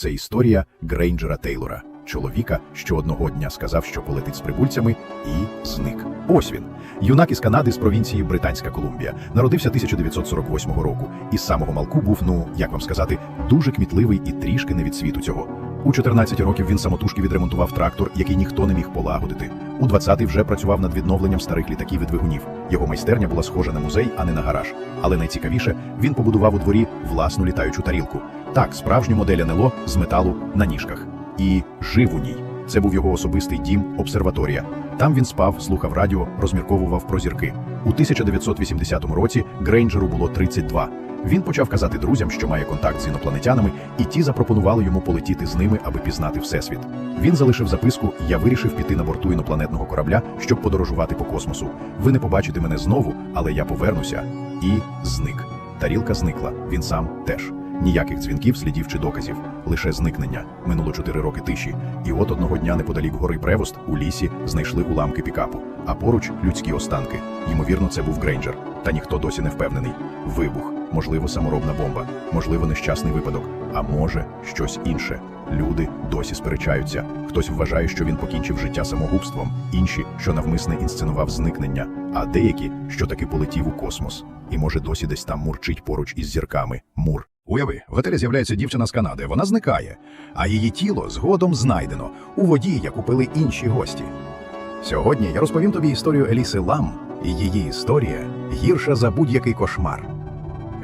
Це історія Грейнджера Тейлора, чоловіка, що одного дня сказав, що полетить з прибульцями, і зник. Ось він. Юнак із Канади з провінції Британська Колумбія. Народився 1948 року. І з самого малку був, ну як вам сказати, дуже кмітливий і трішки не від світу цього. У 14 років він самотужки відремонтував трактор, який ніхто не міг полагодити. У 20-й вже працював над відновленням старих літаків і двигунів. Його майстерня була схожа на музей, а не на гараж. Але найцікавіше, він побудував у дворі власну літаючу тарілку. Так, справжню модель НЛО з металу на ніжках. І жив у ній. Це був його особистий дім, обсерваторія. Там він спав, слухав радіо, розмірковував про зірки. У 1980 році Грейнджеру було 32. Він почав казати друзям, що має контакт з інопланетянами, і ті запропонували йому полетіти з ними, аби пізнати всесвіт. Він залишив записку: Я вирішив піти на борту інопланетного корабля, щоб подорожувати по космосу. Ви не побачите мене знову, але я повернуся. І зник. Тарілка зникла. Він сам теж. Ніяких дзвінків, слідів чи доказів, лише зникнення. Минуло чотири роки тиші. І от одного дня неподалік гори Превост у лісі знайшли уламки пікапу, а поруч людські останки. Ймовірно, це був Грейнджер. Та ніхто досі не впевнений. Вибух, можливо, саморобна бомба, можливо, нещасний випадок, а може, щось інше. Люди досі сперечаються. Хтось вважає, що він покінчив життя самогубством, інші, що навмисне інсценував зникнення, а деякі, що таки полетів у космос. І може досі десь там мурчить поруч із зірками. Мур. Уяви, в готелі з'являється дівчина з Канади, вона зникає, а її тіло згодом знайдено у воді, яку пили інші гості. Сьогодні я розповім тобі історію Еліси Лам, і її історія гірша за будь-який кошмар.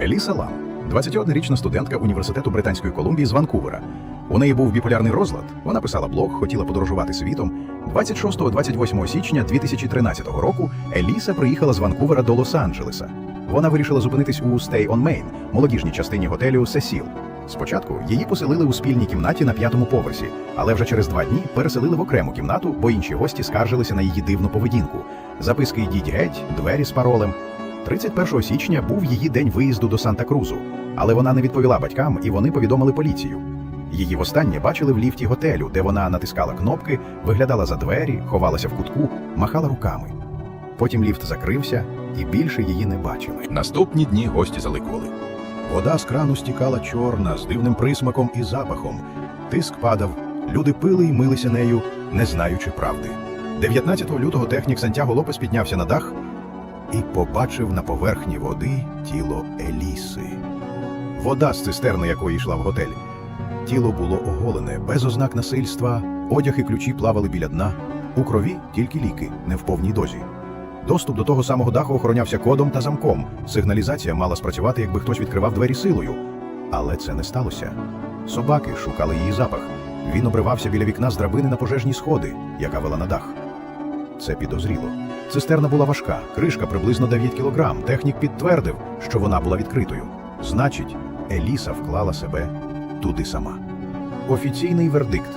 Еліса Лам, 21-річна студентка університету Британської Колумбії з Ванкувера. У неї був біполярний розлад. Вона писала блог, хотіла подорожувати світом. 26-28 січня 2013 року Еліса приїхала з Ванкувера до Лос-Анджелеса. Вона вирішила зупинитись у Stay on Main, молодіжній частині готелю Сесіл. Спочатку її поселили у спільній кімнаті на п'ятому поверсі, але вже через два дні переселили в окрему кімнату, бо інші гості скаржилися на її дивну поведінку. Записки йдіть геть, двері з паролем. 31 січня був її день виїзду до Санта-Крузу, але вона не відповіла батькам, і вони повідомили поліцію. Її востаннє бачили в ліфті готелю, де вона натискала кнопки, виглядала за двері, ховалася в кутку, махала руками. Потім ліфт закрився, і більше її не бачили. Наступні дні гості заликували. Вода з крану стікала чорна, з дивним присмаком і запахом. Тиск падав, люди пили й милися нею, не знаючи правди. 19 лютого технік Сантьяго Лопес піднявся на дах і побачив на поверхні води тіло Еліси. Вода з цистерни, якої йшла в готель. Тіло було оголене, без ознак насильства, одяг і ключі плавали біля дна. У крові тільки ліки, не в повній дозі. Доступ до того самого даху охоронявся кодом та замком. Сигналізація мала спрацювати, якби хтось відкривав двері силою. Але це не сталося. Собаки шукали її запах. Він обривався біля вікна з драбини на пожежні сходи, яка вела на дах. Це підозріло. Цистерна була важка, кришка приблизно 9 кілограм. Технік підтвердив, що вона була відкритою. Значить, Еліса вклала себе туди сама. Офіційний вердикт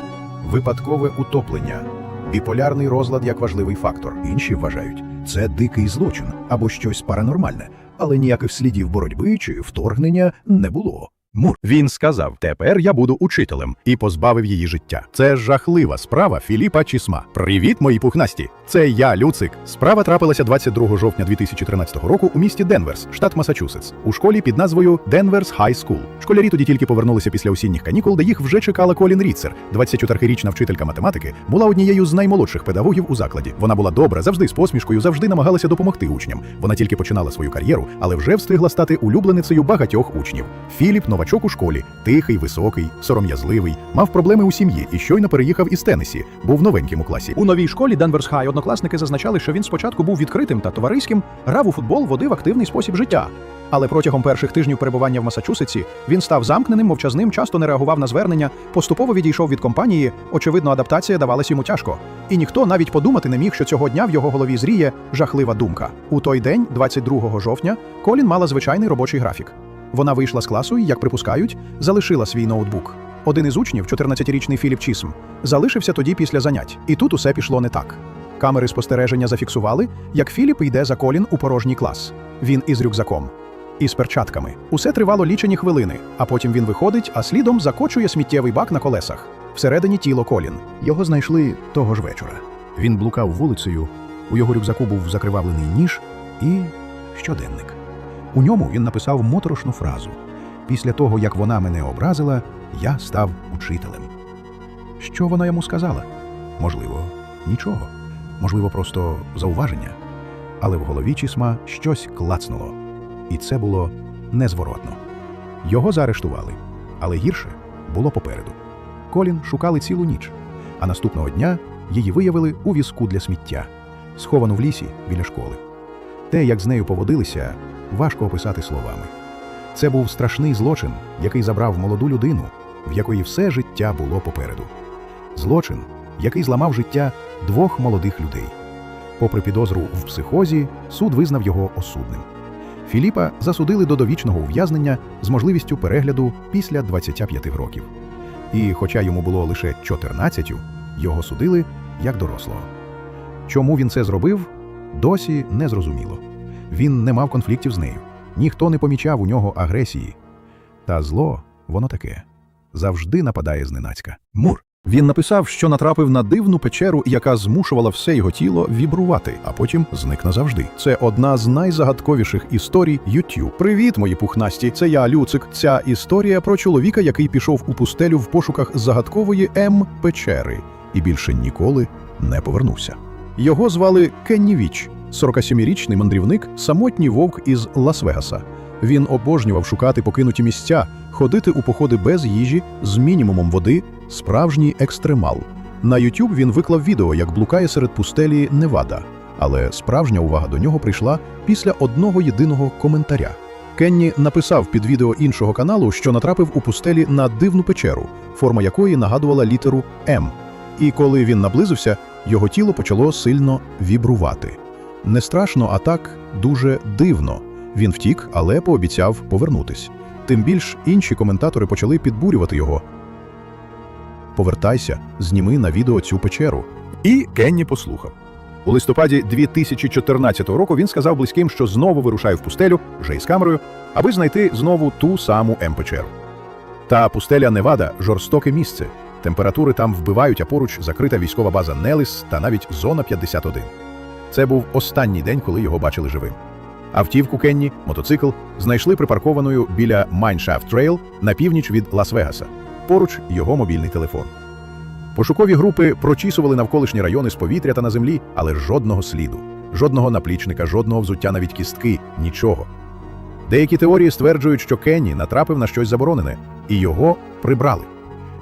випадкове утоплення, біполярний розлад як важливий фактор. Інші вважають, це дикий злочин або щось паранормальне, але ніяких слідів боротьби чи вторгнення не було. Мур. Він сказав: тепер я буду учителем і позбавив її життя. Це жахлива справа Філіпа Чісма. Привіт, мої пухнасті! Це я, Люцик. Справа трапилася 22 жовтня 2013 року у місті Денверс, штат Масачусетс, у школі під назвою Денверс Хай Скул. Школярі тоді тільки повернулися після осінніх канікул, де їх вже чекала Колін Ріцер. 24-річна вчителька математики була однією з наймолодших педагогів у закладі. Вона була добра, завжди з посмішкою, завжди намагалася допомогти учням. Вона тільки починала свою кар'єру, але вже встигла стати улюбленицею багатьох учнів. Філіп, новачок у школі, тихий, високий, сором'язливий, мав проблеми у сім'ї і щойно переїхав із Теннесі, був новеньким у класі. У новій школі Денверс Хай однокласники зазначали, що він спочатку був відкритим та товариським, грав у футбол, водив активний спосіб життя. Але протягом перших тижнів перебування в Масачусетсі він став замкненим, мовчазним, часто не реагував на звернення, поступово відійшов від компанії. Очевидно, адаптація давалась йому тяжко. І ніхто навіть подумати не міг, що цього дня в його голові зріє жахлива думка. У той день, 22 жовтня, Колін мала звичайний робочий графік. Вона вийшла з класу і, як припускають, залишила свій ноутбук. Один із учнів, 14-річний Філіп Чісм, залишився тоді після занять, і тут усе пішло не так. Камери спостереження зафіксували, як Філіп йде за Колін у порожній клас. Він із рюкзаком. І з перчатками. Усе тривало лічені хвилини, а потім він виходить, а слідом закочує сміттєвий бак на колесах. Всередині тіло Колін. Його знайшли того ж вечора. Він блукав вулицею, у його рюкзаку був закривавлений ніж і щоденник. У ньому він написав моторошну фразу: Після того, як вона мене образила, Я став учителем. Що вона йому сказала? Можливо, нічого. Можливо, просто зауваження. Але в голові Чісма щось клацнуло. І це було незворотно. Його заарештували, але гірше було попереду. Колін шукали цілу ніч, а наступного дня її виявили у візку для сміття, сховану в лісі біля школи. Те, як з нею поводилися, важко описати словами. Це був страшний злочин, який забрав молоду людину, в якої все життя було попереду. Злочин, який зламав життя двох молодих людей. Попри підозру в психозі, суд визнав його осудним. Філіпа засудили до довічного ув'язнення з можливістю перегляду після 25 років. І, хоча йому було лише 14, його судили як дорослого. Чому він це зробив, досі не зрозуміло. Він не мав конфліктів з нею, ніхто не помічав у нього агресії. Та зло, воно таке, завжди нападає зненацька. Мур. Він написав, що натрапив на дивну печеру, яка змушувала все його тіло вібрувати, а потім зник назавжди. Це одна з найзагадковіших історій YouTube. Привіт, мої пухнасті! Це я Люцик. Ця історія про чоловіка, який пішов у пустелю в пошуках загадкової М печери і більше ніколи не повернувся. Його звали Кенні Віч, 47-річний мандрівник, самотній вовк із Лас-Вегаса. Він обожнював шукати покинуті місця, ходити у походи без їжі з мінімумом води, справжній екстремал. На YouTube він виклав відео, як блукає серед пустелі Невада. Але справжня увага до нього прийшла після одного єдиного коментаря. Кенні написав під відео іншого каналу, що натрапив у пустелі на дивну печеру, форма якої нагадувала літеру М. І коли він наблизився, його тіло почало сильно вібрувати. Не страшно, а так дуже дивно. Він втік, але пообіцяв повернутись. Тим більш інші коментатори почали підбурювати його. Повертайся, зніми на відео цю печеру. І Кенні послухав. У листопаді 2014 року він сказав близьким, що знову вирушає в пустелю, вже із камерою, аби знайти знову ту саму М-печеру. Та пустеля Невада жорстоке місце. Температури там вбивають, а поруч закрита військова база Нелис та навіть зона 51. Це був останній день, коли його бачили живим. Автівку Кенні, мотоцикл, знайшли припаркованою біля Майншафт Трейл на північ від Лас-Вегаса. Поруч його мобільний телефон. Пошукові групи прочісували навколишні райони з повітря та на землі, але жодного сліду, жодного наплічника, жодного взуття, навіть кістки, нічого. Деякі теорії стверджують, що Кенні натрапив на щось заборонене, і його прибрали.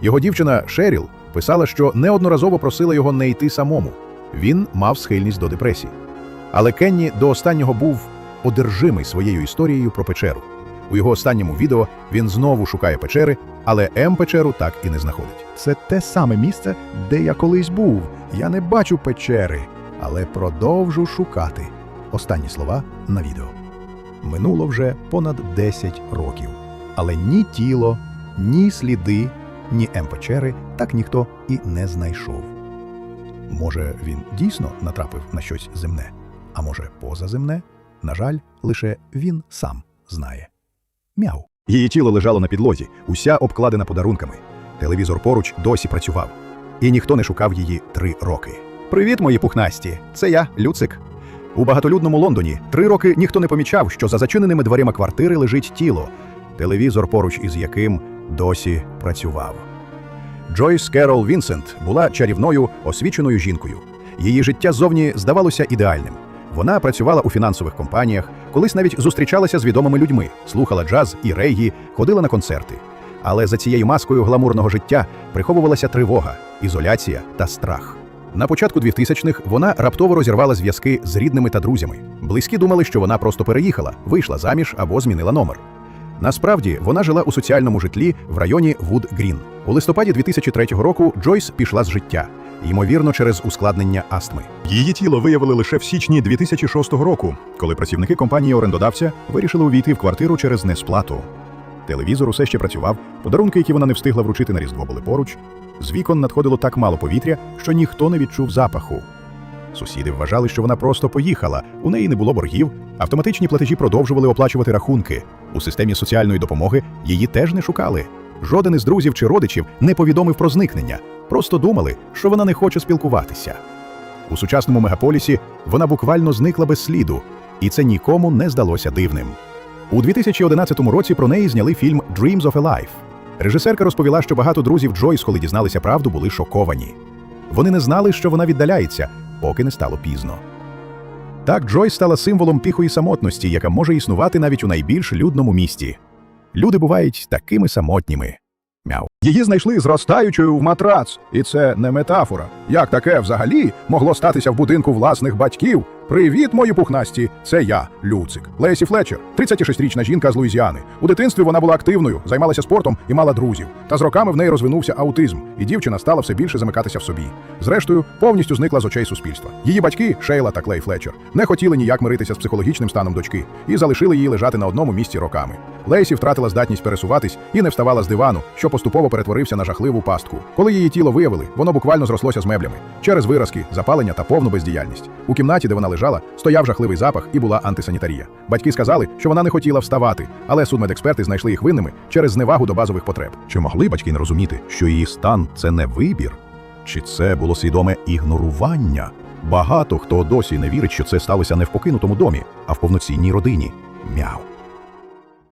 Його дівчина Шеріл писала, що неодноразово просила його не йти самому. Він мав схильність до депресії. Але Кенні до останнього був одержимий своєю історією про печеру. У його останньому відео він знову шукає печери, але М-печеру так і не знаходить. Це те саме місце, де я колись був. Я не бачу печери, але продовжу шукати. Останні слова на відео. Минуло вже понад 10 років. Але ні тіло, ні сліди, ні М-печери так ніхто і не знайшов. Може, він дійсно натрапив на щось земне, а може, позаземне? На жаль, лише він сам знає. Мяу. Її тіло лежало на підлозі, уся обкладена подарунками. Телевізор поруч досі працював, і ніхто не шукав її три роки. Привіт, мої пухнасті! Це я, Люцик. У багатолюдному Лондоні три роки ніхто не помічав, що за зачиненими дверима квартири лежить тіло, телевізор поруч із яким досі працював. Джойс Керол Вінсент була чарівною, освіченою жінкою. Її життя зовні здавалося ідеальним. Вона працювала у фінансових компаніях, колись навіть зустрічалася з відомими людьми, слухала джаз і рейгі, ходила на концерти. Але за цією маскою гламурного життя приховувалася тривога, ізоляція та страх. На початку 2000-х вона раптово розірвала зв'язки з рідними та друзями. Близькі думали, що вона просто переїхала, вийшла заміж або змінила номер. Насправді вона жила у соціальному житлі в районі Вуд Грін. У листопаді 2003 року Джойс пішла з життя, ймовірно, через ускладнення астми. Її тіло виявили лише в січні 2006 року, коли працівники компанії орендодавця вирішили увійти в квартиру через несплату. Телевізор усе ще працював, подарунки, які вона не встигла вручити на різдво, були поруч. З вікон надходило так мало повітря, що ніхто не відчув запаху. Сусіди вважали, що вона просто поїхала, у неї не було боргів, автоматичні платежі продовжували оплачувати рахунки. У системі соціальної допомоги її теж не шукали. Жоден із друзів чи родичів не повідомив про зникнення, просто думали, що вона не хоче спілкуватися. У сучасному мегаполісі вона буквально зникла без сліду, і це нікому не здалося дивним. У 2011 році про неї зняли фільм Dreams of a Life. Режисерка розповіла, що багато друзів Джойс, коли дізналися правду, були шоковані. Вони не знали, що вона віддаляється, поки не стало пізно. Так Джой стала символом тихої самотності, яка може існувати навіть у найбільш людному місті. Люди бувають такими самотніми. Мяу. Її знайшли зростаючою в матрац, і це не метафора. Як таке взагалі могло статися в будинку власних батьків? Привіт, мої пухнасті! Це я, Люцик. Лесі Флетчер, 36-річна жінка з Луїзіани. У дитинстві вона була активною, займалася спортом і мала друзів. Та з роками в неї розвинувся аутизм, і дівчина стала все більше замикатися в собі. Зрештою, повністю зникла з очей суспільства. Її батьки, Шейла та Клей Флетчер, не хотіли ніяк миритися з психологічним станом дочки і залишили її лежати на одному місці роками. Лейсі втратила здатність пересуватись і не вставала з дивану, що поступово перетворився на жахливу пастку. Коли її тіло виявили, воно буквально зрослося з меблями через виразки, запалення та повну бездіяльність. У кімнаті, де вона лежала, стояв жахливий запах і була антисанітарія. Батьки сказали, що вона не хотіла вставати, але судмедексперти знайшли їх винними через зневагу до базових потреб. Чи могли батьки не розуміти, що її стан це не вибір? Чи це було свідоме ігнорування? Багато хто досі не вірить, що це сталося не в покинутому домі, а в повноцінній родині. Мяу.